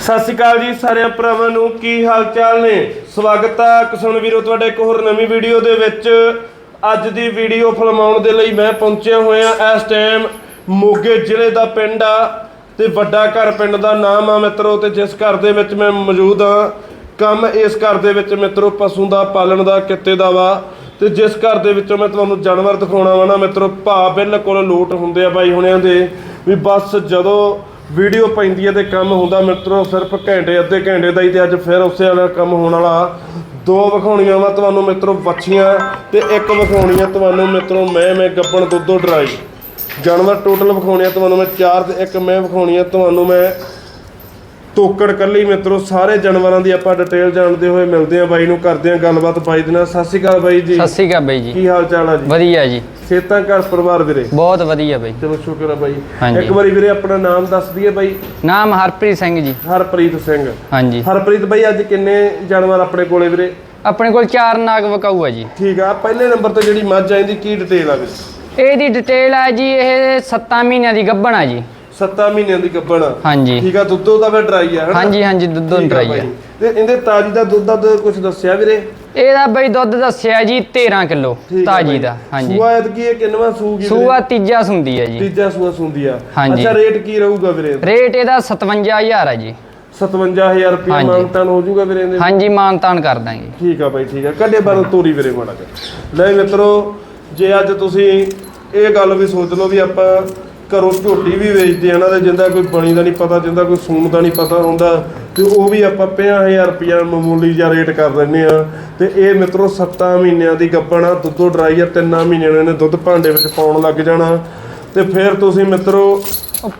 ਸਤਿ ਸ਼੍ਰੀ ਅਕਾਲ ਜੀ ਸਾਰਿਆਂ ਭਰਾਵਾਂ ਨੂੰ, ਕੀ ਹਾਲ ਚਾਲ ਨੇ? ਸਵਾਗਤ ਆ ਕਿਸਾਨ ਵੀਰੋ, ਤੁਹਾਡੇ ਇੱਕ ਹੋਰ ਨਵੀਂ ਵੀਡੀਓ ਦੇ ਵਿੱਚ। ਅੱਜ ਦੀ ਵੀਡੀਓ ਫਿਲਮਾਉਣ ਦੇ ਲਈ ਮੈਂ ਪਹੁੰਚਿਆ ਹੋਇਆ ਇਸ ਟਾਈਮ ਮੋਗੇ ਜ਼ਿਲ੍ਹੇ ਦਾ ਪਿੰਡ ਆ ਤੇ ਵੱਡਾ ਘਰ ਪਿੰਡ ਦਾ ਨਾਮ ਆ ਮਿੱਤਰੋ ਤੇ ਜਿਸ ਘਰ ਦੇ ਵਿੱਚ ਮੈਂ ਮੌਜੂਦ ਆ ਕੰਮ ਇਸ ਘਰ ਦੇ ਵਿੱਚ ਮਿੱਤਰੋ ਪਸ਼ੂ ਦਾ ਪਾਲਣ ਦਾ ਕਿੱਤੇ ਦਾ ਵਾ ਤੇ ਜਿਸ ਘਰ ਦੇ ਵਿੱਚੋਂ ਮੈਂ ਤੁਹਾਨੂੰ ਜਾਨਵਰ ਦਿਖਾਉਣਾ ਵਾ ਨਾ ਮਿੱਤਰੋ ਭਾ ਬਿਲਕੁਲ ਲੋਟ ਹੁੰਦੇ ਆ ਬਾਈ ਹੁਣਿਆਂ ਦੇ ਵੀ ਬਸ ਜਦੋਂ ਵੀਡੀਓ ਪੈਂਦੀ ਹੈ ਤੇ ਕੰਮ ਹੁੰਦਾ। ਮਿੱਤਰੋ, ਸਿਰਫ ਘੰਟੇ, ਅੱਧੇ ਘੰਟੇ ਦਾ ਹੀ ਤੇ ਅੱਜ ਫਿਰ ਉਸੇ ਵਾਲਾ ਕੰਮ ਹੋਣ ਵਾਲਾ। ਦੋ ਵਿਖਾਉਣੀਆਂ ਵਾ ਤੁਹਾਨੂੰ ਮਿੱਤਰੋ ਵੱਛੀਆਂ ਤੇ ਇੱਕ ਵਿਖਾਉਣੀ ਆ ਤੁਹਾਨੂੰ ਮਿੱਤਰੋ, ਮੈਂ ਮੈਂ ਗੱਬਣ ਦੁੱਧੋ ਡਰਾਈ। ਜਾਨਵਰ ਟੋਟਲ ਵਿਖਾਉਣੇ ਆ ਤੁਹਾਨੂੰ ਮੈਂ, ਚਾਰ ਤੇ ਇੱਕ ਮੈਂ ਵਿਖਾਉਣੀ ਆ ਤੁਹਾਨੂੰ ਮੈਂ। ਤੋਕੜ ਕੱਲੀ ਮਿੱਤਰੋ ਸਾਰੇ ਜਾਨਵਰਾਂ ਦੀ ਆਪਾਂ ਡਿਟੇਲ ਜਾਣਦੇ ਹੋਏ ਮਿਲਦੇ ਆ ਬਾਈ ਨੂੰ ਕਰਦੇ ਆ ਗੱਲਬਾਤ ਬਾਈ ਦੇ ਨਾਲ। ਸਤਿ ਸ਼੍ਰੀ ਅਕਾਲ ਬਾਈ ਜੀ। ਸਤਿ ਸ਼੍ਰੀ ਅਕਾਲ ਬਾਈ ਜੀ। ਕੀ ਹਾਲ ਚਾਲ ਆ ਜੀ? ਵਧੀਆ ਜੀ। ਖੇਤਾਂ ਘਰ ਪਰਿਵਾਰ ਵੀਰੇ? ਬਹੁਤ ਵਧੀਆ ਬਾਈ। ਚਲੋ ਸ਼ੁਕਰ ਆ ਬਾਈ। ਹਾਂਜੀ। ਇੱਕ ਵਾਰੀ ਵੀਰੇ ਆਪਣਾ ਨਾਮ ਦੱਸ ਦਈਏ ਬਾਈ। ਨਾਮ ਹਰਪ੍ਰੀਤ ਸਿੰਘ ਜੀ। ਹਰਪ੍ਰੀਤ ਸਿੰਘ। ਹਾਂਜੀ। ਹਰਪ੍ਰੀਤ ਬਾਈ ਅੱਜ ਕਿੰਨੇ ਜਾਨਵਰ ਆਪਣੇ ਕੋਲੇ ਵੀਰੇ? ਆਪਣੇ ਕੋਲ ਚਾਰ ਨਾਗ ਵਕਾਊ ਹੈ ਜੀ। ਠੀਕ ਆ ਪਹਿਲੇ ਨੰਬਰ ਤੇ ਜਿਹੜੀ ਮੱਝ ਆ ਇਹਦੀ ਕੀ ਡਿਟੇਲ ਆ ਵੀਰੇ? ਇਹਦੀ ਡਿਟੇਲ ਹੈ ਜੀ ਇਹ 7 ਮਹੀਨਿਆਂ ਦੀ ਗੱਭਣ ਆ ਜੀ। 7 ਮਹੀਨਿਆਂ ਦੀ ਗੱਭਣ ਆ। ਹਾਂਜੀ। ਠੀਕ ਆ ਦੁੱਧੋ ਦਾ ਫਿਰ ਡਰਾਈ ਆ ਹਨਾ? ਹਾਂਜੀ ਹਾਂਜੀ ਦੁੱਧੋਂ ਠੀਕ ਆ ਡਰਾਈ ਤੇ ਇਹਦੇ ਤਾਜੀ ਦਾ ਦੁੱਧ ਦਾ ਕੁਝ ਦੱਸਿਆ ਵੀਰੇ? ਇਹਦਾ ਬਾਈ ਦੁੱਧ ਦੱਸਿਆ ਜੀ 13 ਕਿਲੋ ਠੀਕ ਆ ਤਾਜੀ। ਦਾ ਹਾਂਜੀ। ਸੂਆ ਐਤਕੀ ਇਹ ਕਿੰਨਵਾਂ ਸੂਗੀ? ਸੂਆ ਤੀਜਾ ਸੁੰਦੀ ਹੈ ਜੀ। ਤੀਜਾ ਸੂਆ ਸੁੰਦੀ ਆ। ਹਾਂਜੀ। ਅੱਛਾ ਰੇਟ ਕੀ ਰਹੂਗਾ ਵੀਰੇ? ਰੇਟ ਇਹਦਾ 57000 ਹੈ ਜੀ। 57000 ਰੁਪਏ ਹਾਂਜੀ। ਮਾਨਤਾਨ ਹੋ ਜਾਊਗਾ ਵੀਰੇ ਇਹਦੇ? ਹਾਂਜੀ ਮਾਨਤਾਨ ਕਰ ਦਾਂਗੇ। ਠੀਕ ਆ ਬਾਈ ਠੀਕ ਆ। ਕੱਢੇ ਬਾਰ ਤੋਰੀ ਵੀਰੇ ਮਾੜਾ ਜਿਹਾ। ਲੈ ਮਿੱਤਰੋ ਜੇ ਅੱਜ ਤੁਸੀਂ ਇਹ ਗੱਲ ਵੀ ਸੋਚ ਲਓ ਵੀ ਆਪਾਂ ਘਰੋਂ ਝੋਟੀ ਵੀ ਵੇਚਦੇ ਆ ਨਾ ਤੇ ਜਿੰਦਾ ਕੋਈ ਬਣੀ ਦਾ ਨਹੀਂ ਪਤਾ, ਜਿੰਦਾ ਕੋਈ ਸੂਣ ਦਾ ਨਹੀਂ ਪਤਾ ਹੁੰਦਾ, ਤੇ ਉਹ ਵੀ ਆਪਾਂ 50000 ਰੁਪਇਆ ਮਾਮੂਲੀ ਜਿਹਾ ਰੇਟ ਕਰ ਦਿੰਨੇ ਆ। ਤੇ ਇਹ ਮਿੱਤਰੋ 7 ਮਹੀਨਿਆਂ ਦੀ ਗੱਪਣ ਆ, ਦੁੱਧੋ ਡਰਾਈ ਆ 3 ਮਹੀਨਿਆਂ ਨੂੰ ਇਹਨੇ ਦੁੱਧ ਭਾਂਡੇ ਵਿੱਚ ਪਾਉਣ ਲੱਗ ਜਾਣਾ। ਤੇ ਫਿਰ ਤੁਸੀਂ ਮਿੱਤਰੋ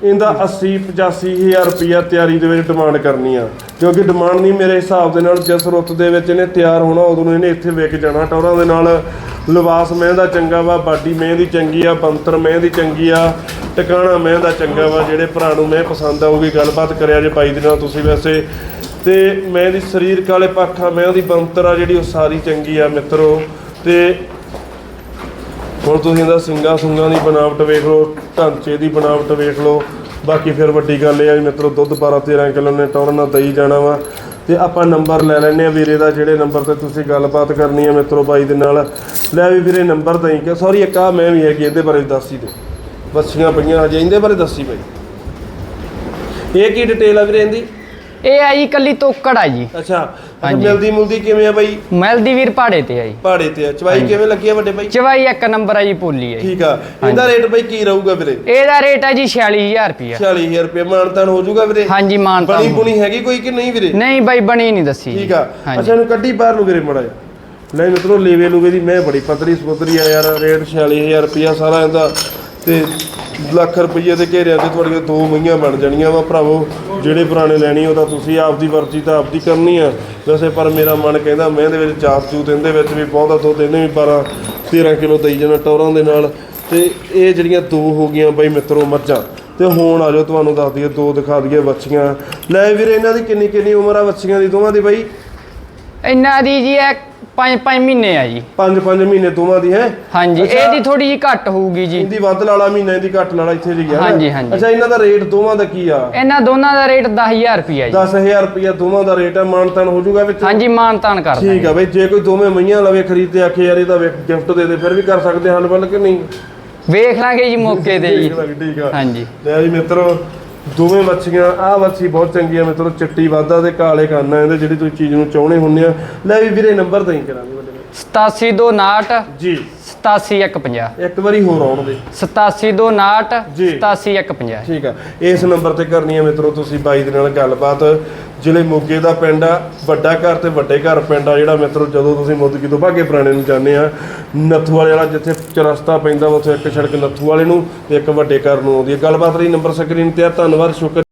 ਇਹਦਾ 80 85000 ਰੁਪਇਆ ਤਿਆਰੀ ਦੇ ਵਿੱਚ ਡਿਮਾਂਡ ਕਰਨੀ ਆ। ਕਿਉਂਕਿ ਡਿਮਾਂਡ ਨਹੀਂ ਮੇਰੇ ਹਿਸਾਬ ਦੇ ਨਾਲ, ਜਿਸ ਰੁੱਤ ਦੇ ਵਿੱਚ ਇਹਨੇ ਤਿਆਰ ਹੋਣਾ, ਉਦੋਂ ਨੂੰ ਇਹਨੇ ਇੱਥੇ ਵਿਕ ਜਾਣਾ। ਟੌਰਾਂ ਦੇ ਨਾਲ ਲਿਬਾਸ ਮਹਿੰਦਾ ਚੰਗਾ ਵਾ, ਬਾਡੀ ਮਹਿੰਦੀ ਚੰਗੀ ਆ, ਬੰਤਰ ਮਹਿੰਦੀ ਚੰਗੀ ਆ। ਟਿਕਾਣਾ ਮੈਂ ਦਾ ਚੰਗਾ ਵਾ, ਜਿਹੜੇ ਭਰਾ ਨੂੰ ਮੈਂ ਪਸੰਦ ਆਊਗੀ ਗੱਲਬਾਤ ਕਰਿਆ ਜੇ ਬਾਈ ਦੇ ਨਾਲ ਤੁਸੀਂ ਵੈਸੇ। ਤੇ ਮੈਂ ਦੀ ਸਰੀਰਕ ਵਾਲੇ ਆ, ਮੈਂ ਉਹਦੀ ਬੰਤਰ ਆ ਜਿਹੜੀ ਉਹ ਸਾਰੀ ਚੰਗੀ ਆ ਮਿੱਤਰੋ। ਤੇ ਹੁਣ ਤੁਸੀਂ ਇਹਦਾ ਸਿੰਗਾ ਸੁੰਗਾ ਦੀ ਬਣਾਵਟ ਵੇਖ ਲਓ, ਢਾਂਚੇ ਦੀ ਬਣਾਵਟ ਵੇਖ ਲਓ। ਬਾਕੀ ਫਿਰ ਵੱਡੀ ਗੱਲ ਇਹ ਆ ਵੀ ਮਿੱਤਰੋ, ਦੁੱਧ 12 13 ਕਿਲੋ ਨੇ, ਟੌਰ ਨਾਲ ਦਈ ਜਾਣਾ ਵਾ। ਤੇ ਆਪਾਂ ਨੰਬਰ ਲੈ ਲੈਣੇ ਆ ਵੀਰੇ ਦਾ, ਜਿਹੜੇ ਨੰਬਰ ਤੇ ਤੁਸੀਂ ਗੱਲਬਾਤ ਕਰਨੀ ਹੈ ਮਿੱਤਰੋ ਬਾਈ ਦੇ ਨਾਲ। ਲੈ ਵੀ ਵੀਰੇ ਨੰਬਰ ਦਈ ਕਿ ਸੌਰੀ ਇੱਕ ਆ ਮੈਂ ਵੀ ਹੈਗੀ, ਇਹਦੇ ਬਾਰੇ ਦੱਸ ਹੀ ਦਿਓ। ਬੱਸੀਆਂ ਪਈਆਂ ਹਜੇ ਇਹਦੇ ਬਾਰੇ ਦੱਸੀ ਬਾਈ। ਇਹ ਕੀ ਡਿਟੇਲ ਆ ਵੀਰੇ ਇਹਦੀ? ਇਹ ਆ ਜੀ ਕੱਲੀ ਤੋਕੜ ਆ ਜੀ। ਅੱਛਾ ਅੱਛਾ ਹਾਂਜੀ। ਮਿਲਦੀ ਮੁਲਦੀ ਕਿਵੇਂ ਆ ਬਾਈ? ਮਿਲਦੀ ਵੀਰ ਪਹਾੜੇ ਤੇ ਆ ਜੀ। ਪਹਾੜੇ ਤੇ ਆ। ਚਵਾਈ ਕਿਵੇਂ ਲੱਗੀ ਆ ਵੱਡੇ ਬਾਈ? ਚਵਾਈ ਇੱਕ ਨੰਬਰ ਆ ਜੀ ਪੋਲੀ ਆ ਜੀ। ਠੀਕ ਆ। ਇਹਦਾ ਰੇਟ ਬਾਈ ਕੀ ਰਹੂਗਾ ਵੀਰੇ? ਇਹਦਾ ਰੇਟ ਹੈ ਜੀ 46000 ਰੁਪਿਆ 46000 ਰੁਪਏ ਮਾਨਤਾਨ ਹੋ ਜਾਊਗਾ ਵੀਰੇ? ਹਾਂਜੀ ਮਾਨਤਾ ਬਣੀ ਬੁਣੀ ਹੈਗੀ ਕੋਈ ਕਿ ਨਹੀਂ ਵੀਰੇ? ਨਹੀਂ ਬਾਈ ਬਣੀ ਨਹੀਂ ਦੱਸੀ ਠੀਕ ਆ। ਹਾਂਜੀ। ਅੱਛਾ ਇਹਨੂੰ ਕੱਢੀ ਬਾਹਰ ਨੂੰ ਵੀਰੇ ਮੜਾ ਲੈ ਮਿੱਤਰੋ ਲੇਵੇ ਲੂਵੇ ਦੀ ਮੈਂ ਬੜੀ ਪਤਲੀ ਸਪੁੱਤਰੀ ਆ ਯਾਰ। ਰੇਟ 46000 ਰੁਪਿਆ ਸਾਰਾ ਇਹਦਾ। ਤੇ ਲੱਖ ਰੁਪਈਏ ਦੇ ਘੇਰਿਆਂ ਤੇ ਤੁਹਾਡੀਆਂ ਦੋ ਮਈਆਂ ਬਣ ਜਾਣੀਆਂ ਵਾ ਭਰਾਵੋ। ਜਿਹੜੇ ਪੁਰਾਣੇ ਲੈਣੀ, ਉਹ ਤਾਂ ਤੁਸੀਂ ਆਪਦੀ ਵਰਜੀ ਤਾਂ ਆਪਦੀ ਕਰਨੀ ਆ। ਵੈਸੇ ਪਰ ਮੇਰਾ ਮਨ ਕਹਿੰਦਾ ਮੈਂ ਇਹਦੇ ਵਿੱਚ ਜਾਤ ਜੂਤ ਇਹਦੇ ਵਿੱਚ ਵੀ ਬਹੁਤਾ ਦੁੱਧ ਇਹਨੇ ਵੀ 12 13 ਕਿਲੋ ਦਈ ਜਾਣਾ ਟੌਰਾਂ ਦੇ ਨਾਲ। ਤੇ ਇਹ ਜਿਹੜੀਆਂ ਦੋ ਹੋ ਗਈਆਂ ਬਈ ਮਿੱਤਰੋ ਮੱਝਾਂ, ਤੇ ਹੁਣ ਆ ਜਾਓ, ਤੁਹਾਨੂੰ ਦੱਸ ਦਈਏ, ਦੋ ਦਿਖਾ ਦਈਏ ਵੱਛੀਆਂ। ਲੈ ਵੀਰੇ, ਇਹਨਾਂ ਦੀ ਕਿੰਨੀ ਕਿੰਨੀ ਉਮਰ ਆ ਵੱਛੀਆਂ ਦੀ, ਦੋਵਾਂ ਦੀ ਬਈ? ਇਹਨਾਂ ਦੀ ਜੀ ਇਹ 5-5 ਮਹੀਨੇ ਆ ਜੀ। 5-5 ਮਹੀਨੇ ਦੋਵਾਂ ਦੀ ਹੈ? ਹਾਂਜੀ ਅੱਛਾ। ਇਹਦੀ ਥੋੜੀ ਜੀ ਘੱਟ ਹੋਊਗੀ ਜੀ। ਇਹਦੀ ਵੱਧ ਲਾਲਾ ਮਹੀਨਾ ਇਹਦੀ ਘੱਟ ਲਾਲਾ ਇੱਥੇ ਜੀ ਗਿਆ ਹਾਂਜੀ, ਹਾਂਜੀ। ਅੱਛਾ ਇਹਨਾਂ ਦਾ ਰੇਟ ਦੋਵਾਂ ਦਾ ਕੀ ਆ? ਇਹਨਾਂ ਦੋਨਾਂ ਦਾ ਰੇਟ 10000 ਰੁਪਿਆ ਜੀ। 10000 ਰੁਪਇਆ ਦੋਵਾਂ ਦਾ ਰੇਟ ਹੈ ਮਾਨਤਾਨ ਹੋ ਜਾਊਗਾ ਵਿੱਚ? ਹਾਂਜੀ ਮਾਨਤਾਨ ਕਰ ਠੀਕ ਆ ਬਈ ਜੇ ਕੋਈ ਦੋਵੇਂ ਮਈਆਂ ਲਵੇ ਖਰੀਦ ਤੇ ਆਖੇ ਯਾਰ ਇਹਦਾ ਗਿਫਟ ਦੇ ਦੇ ਫਿਰ ਵੀ ਕਰ ਸਕਦੇ ਹਨ ਬਲ ਕਿ ਨਹੀਂ? ਵੇਖ ਲਾਂਗੇ ਜੀ ਮੌਕੇ ਤੇ ਜੀ। ਠੀਕ ਲੱਗ ਠੀਕ ਆ। ਹਾਂਜੀ। ਲੈ ਜੀ ਮਿੱਤਰੋ ਦੋਵੇਂ ਮੱਛੀਆਂ, ਆਹ ਮੱਛੀ ਬਹੁਤ ਚੰਗੀ ਆ ਮਿੱਤਰੋ ਚਿੱਟੀ ਵਾਧਾ ਤੇ ਕਾਲੇ ਕੰਨ ਆ ਇਹਦੇ ਜਿਹੜੀ ਤੁਸੀਂ ਚੀਜ਼ ਨੂੰ ਚਾਹੁੰਦੇ ਹੁੰਦੇ ਆ। ਲੈ ਵੀ ਵੀਰੇ, ਨੰਬਰ ਦੇਈ ਕਰਾਂਗੇ ਵੱਡੇ ਵੀਰੇ। 8729 ਜੀ। 87150 ਇੱਕ ਵਾਰੀ ਹੋਰ ਆਉਣ ਦੇ। 8729 ਜੀ। 87150 ਠੀਕ ਆ। ਇਸ ਨੰਬਰ ਤੇ ਕਰਨੀ ਹੈ ਮਿੱਤਰੋ ਤੁਸੀਂ ਬਾਈ ਦੇ ਨਾਲ ਗੱਲਬਾਤ। ਜ਼ਿਲ੍ਹੇ ਮੋਗੇ ਦਾ ਪਿੰਡ ਆ ਵੱਡਾ ਘਰ ਤੇ ਵੱਡੇ ਘਰ ਪਿੰਡ ਆ ਜਿਹੜਾ ਮਿੱਤਰੋ ਜਦੋਂ ਤੁਸੀਂ ਮੁੱਦਕੀ ਤੋਂ ਭਾਗੇ ਪੁਰਾਣੇ ਨੂੰ ਜਾਂਦੇ ਆ ਨੱਥੂ ਵਾਲੇ ਵਾਲਾ ਜਿੱਥੇ ਚਰਸਤਾ ਪੈਂਦਾ ਉੱਥੇ ਇੱਕ ਸੜਕ ਨੱਥੂ ਵਾਲੇ ਨੂੰ ਤੇ ਇੱਕ ਵੱਡੇ ਘਰ ਨੂੰ ਆਉਂਦੀ ਹੈ। ਗੱਲਬਾਤ ਲਈ ਨੰਬਰ ਸਕਰੀਨ ਤੇ ਆ। ਧੰਨਵਾਦ ਸ਼ੁਕਰ